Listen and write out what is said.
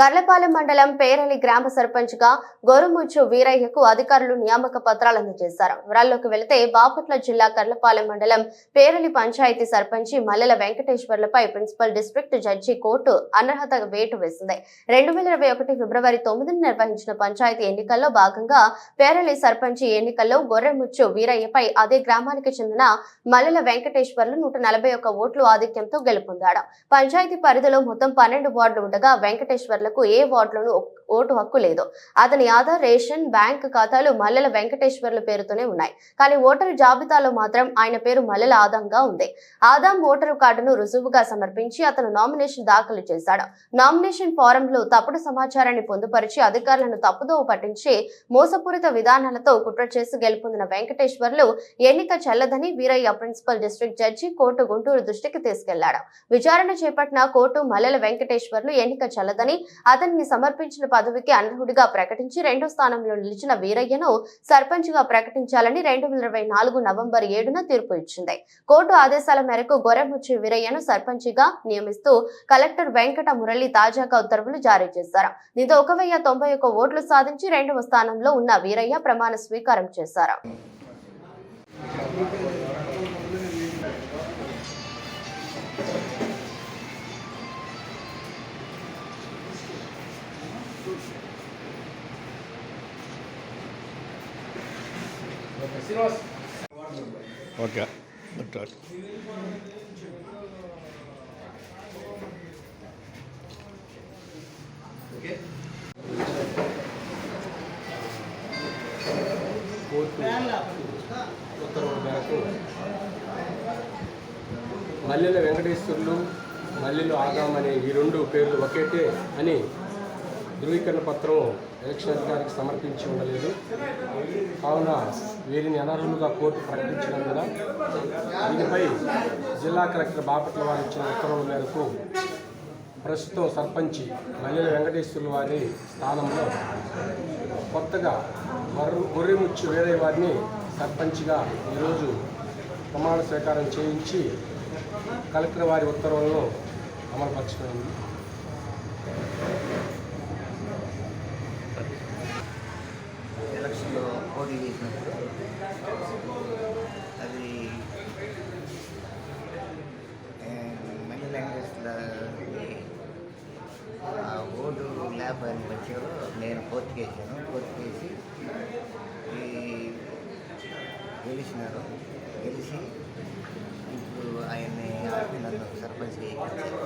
కర్లపాలెం మండలం పేరలి గ్రామ సర్పంచ్గా గోరుముచ్చు వీరయ్యకు అధికారులు నియామక పత్రాలు అందజేశారు. వివరాల్లోకి వెళితే బాపట్ల జిల్లా కర్లపాలెం మండలం పేరలి పంచాయతీ సర్పంచి మల్లెల వెంకటేశ్వర్లపై ప్రిన్సిపల్ డిస్ట్రిక్ట్ జడ్జి కోర్టు అనర్హత వేటు వేసింది. రెండు వేల ఇరవై ఒకటి ఫిబ్రవరి తొమ్మిదిన నిర్వహించిన పంచాయతీ ఎన్నికల్లో భాగంగా పేరలి సర్పంచి ఎన్నికల్లో గొర్రెముచ్చు వీరయ్యపై అదే గ్రామానికి చెందిన మల్లెల వెంకటేశ్వర్లు నూట నలభై ఒక్క ఓట్లు ఆధిక్యంతో గెలుపొందాడు. పంచాయతీ పరిధిలో మొత్తం పన్నెండు వార్డులు ఉండగా వెంకటేశ్వర్లు ఓటర్లకు ఏ వార్డులోనూ ఓటు హక్కు లేదు. అతని ఆధార్ రేషన్ బ్యాంక్ ఖాతాలు మల్లెల వెంకటేశ్వర్ల పేరుతోనే ఉన్నాయి. కానీ ఓటరు జాబితాలో మాత్రం ఆయన పేరు మల్లెల ఆదంగా ఉంది. ఆదాం ఓటరు కార్డును రుజువుగా సమర్పించి అతను నామినేషన్ దాఖలు చేశాడు. నామినేషన్ ఫారంలో తప్పుడు సమాచారాన్ని పొందుపరిచి అధికారులను తప్పుదోవ పట్టించి మోసపూరిత విధానాలతో కుట్ర చేసి గెలుపొందిన వెంకటేశ్వర్లు ఎన్నిక చెల్లదని Veeraiah principal district judge court Guntur దృష్టికి తీసుకెళ్ళాడు. విచారణ చేపట్టిన కోర్టు మల్లెల వెంకటేశ్వర్లు ఎన్నిక చెల్లదని అతన్ని సమర్పించిన పదవికి అనర్హుడిగా ప్రకటించి రెండో స్థానంలో నిలిచిన వీరయ్యను సర్పంచ్గా ప్రకటించాలని రెండు వేల ఇరవై నాలుగు నవంబర్ ఏడున తీర్పు ఇచ్చింది. కోర్టు ఆదేశాల మేరకు గొర్రెముచ్చి వీరయ్యను సర్పంచిగా నియమిస్తూ కలెక్టర్ వెంకట మురళి తాజాగా ఉత్తర్వులు జారీ చేశారు. దీంతో ఒక వెయ్యి తొంభై ఒక్క ఓట్లు సాధించి రెండవ స్థానంలో ఉన్న వీరయ్య ప్రమాణ స్వీకారం చేశారు. ఓకే మల్లెల వెంకటేశ్వర్లు మల్లెలు ఆదాం అనే ఈ రెండు పేర్లు ఒకేటే అని ధృవీకరణ పత్రం ఎలక్షన్ అధికారికి సమర్పించి ఉండలేదు. కావున వీరిని అనర్హులుగా కోర్టు ప్రకటించినందున దీనిపై జిల్లా కలెక్టర్ బాపట్ల వారు ఇచ్చిన ఉత్తర్వుల మేరకు ప్రస్తుతం సర్పంచి మల్లెల వెంకటేశ్వర్ల వారి స్థానంలో కొత్తగా మర్రు గొర్రెముచ్చు వేరే వారిని సర్పంచ్గా ఈరోజు ప్రమాణ స్వీకారం చేయించి కలెక్టర్ వారి ఉత్తర్వులను అమలుపరచడం ఎలక్షన్లో పోటీ చేసినప్పుడు అది మనీ లాంగ్వేజ్లో ఓటు ల్యాబ్ అని లేపని వచ్చారు నేను కోర్టు చేశాను. కోర్టు చేసి ఈ గెలిచినారు. గెలిచి ఇప్పుడు ఆయన్ని ఆపి నన్ను సర్పంచ్ చేయించారు.